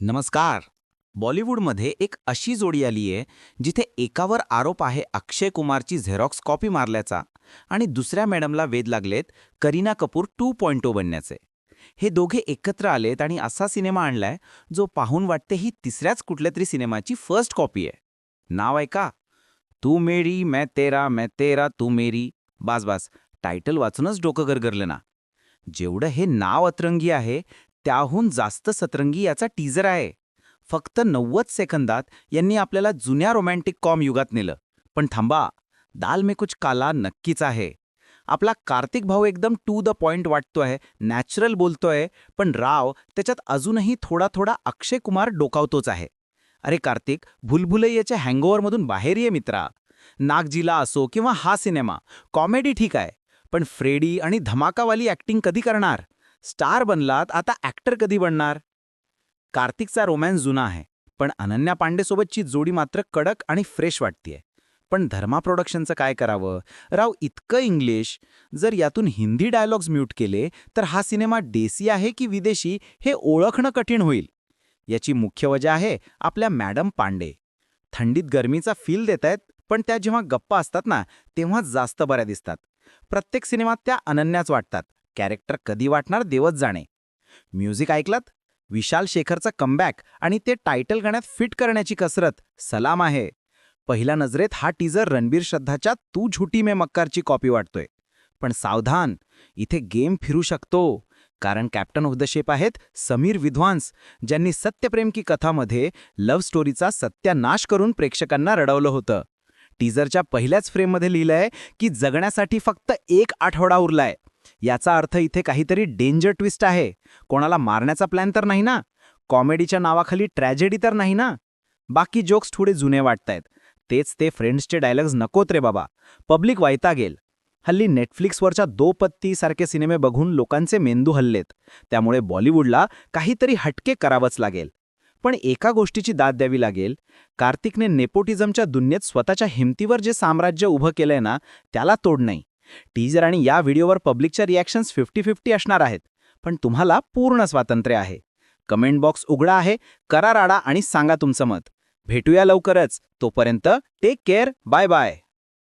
नमस्कार. बॉलिवूडमध्ये एक अशी जोडी आली आहे जिथे एकावर आरोप आहे अक्षय कुमारची झेरॉक्स कॉपी मारल्याचा आणि दुसऱ्या मॅडमला वेध लागलेत करीना कपूर टू पॉइंट बनण्याचे. हे दोघे एकत्र आलेत आणि असा सिनेमा आणलाय जो पाहून वाटते ही तिसऱ्याच कुठल्या तरी सिनेमाची फर्स्ट कॉपी आहे. नाव ऐका तू मेरी मैं तेरा मैं तेरा तू मेरी. बास बास. टायटल वाचूनच डोकं गरगरलं ना. जेवढं हे नाव अतरंगी आहे त्याहून जास्त सतरंगी याचा टीजर आहे. फक्त नव्वद सेकंदात यांनी आपल्याला जुन्या रोमॅन्टिक कॉम युगात नेलं. पण थांबा दाल में कुछ काला नक्कीच आहे. आपला कार्तिक भाऊ एकदम टू द पॉइंट वाटतोय नॅचरल बोलतोय पण राव त्याच्यात अजूनही थोडा थोडा अक्षय कुमार डोकावतोच आहे. अरे कार्तिक भुलभुलैयाच्या हँगओव्हरमधून बाहेर ये मित्रा. नागजीला असो किंवा हा सिनेमा कॉमेडी ठीक आहे पण फ्रेडी आणि धमाकावाली ॲक्टिंग कधी करणार? स्टार बनलात आता ॲक्टर कधी बनणार? कार्तिकचा रोमॅन्स जुना आहे पण अनन्या पांडेसोबतची जोडी मात्र कडक आणि फ्रेश वाटतीये. पण धर्मा प्रोडक्शनचं काय करावं? राव इतकं इंग्लिश! जर यातून हिंदी डायलॉग्स म्यूट केले तर हा सिनेमा देसी आहे की विदेशी हे ओळखणं कठीण होईल. याची मुख्य वजह आहे आपल्या मॅडम पांडे. थंडीत गरमीचा फील देत आहेत पण त्या जेव्हा गप्पा असतात ना तेव्हा जास्त बऱ्या दिसतात. प्रत्येक सिनेमात त्या अनन्याच वाटतात. कॅरेक्टर कधी वाटणार देवच जाणे. म्युझिक ऐकलात? विशाल शेखरचा कमबॅक आणि ते टायटल गाण्यात फिट करण्याची कसरत. सलाम आहे. पहिल्या नजरेत हा टीजर रणबीर श्रद्धाच्या तू झुटी मे मक्कारची कॉपी वाटतोय. पण सावधान इथे गेम फिरू शकतो. कारण कॅप्टन ऑफ द शेप आहेत समीर विद्वांस ज्यांनी सत्यप्रेम की कथामध्ये लव्ह स्टोरीचा सत्यानाश करून प्रेक्षकांना रडवलं होतं. टीजरच्या पहिल्याच फ्रेममध्ये लिहिलंय की जगण्यासाठी फक्त एक आठवडा उरलाय. याचा अर्थ इथे काहीतरी डेंजर ट्विस्ट आहे. कोणाला मारण्याचा प्लॅन तर नाही ना? कॉमेडीच्या नावाखाली ट्रॅजेडी तर नाही ना? बाकी जोक्स थोडे जुने वाटतायत. तेच ते फ्रेंड्सचे डायलॉग्स नकोत रे बाबा. पब्लिक वायता गेल हल्ली नेटफ्लिक्सवरच्या दो पत्ती सारखे सिनेमे बघून लोकांचे मेंदू हल्लेत. त्यामुळे बॉलिवूडला काहीतरी हटके करावंच लागेल. पण एका गोष्टीची दाद द्यावी लागेल. कार्तिकने नेपोटिझमच्या दुनियेत स्वतःच्या हिमतीवर जे साम्राज्य उभं केलंय ना त्याला तोड नाही. टीजर आणि या व्हिडिओवर पब्लिकच्या रिॲक्शन्स फिफ्टी फिफ्टी असणार आहेत पण तुम्हाला पूर्ण स्वातंत्र्य आहे. कमेंट बॉक्स उघडा आहे करा राडा आणि सांगा तुमचं मत. भेटूया लवकरच. तोपर्यंत टेक केअर बाय बाय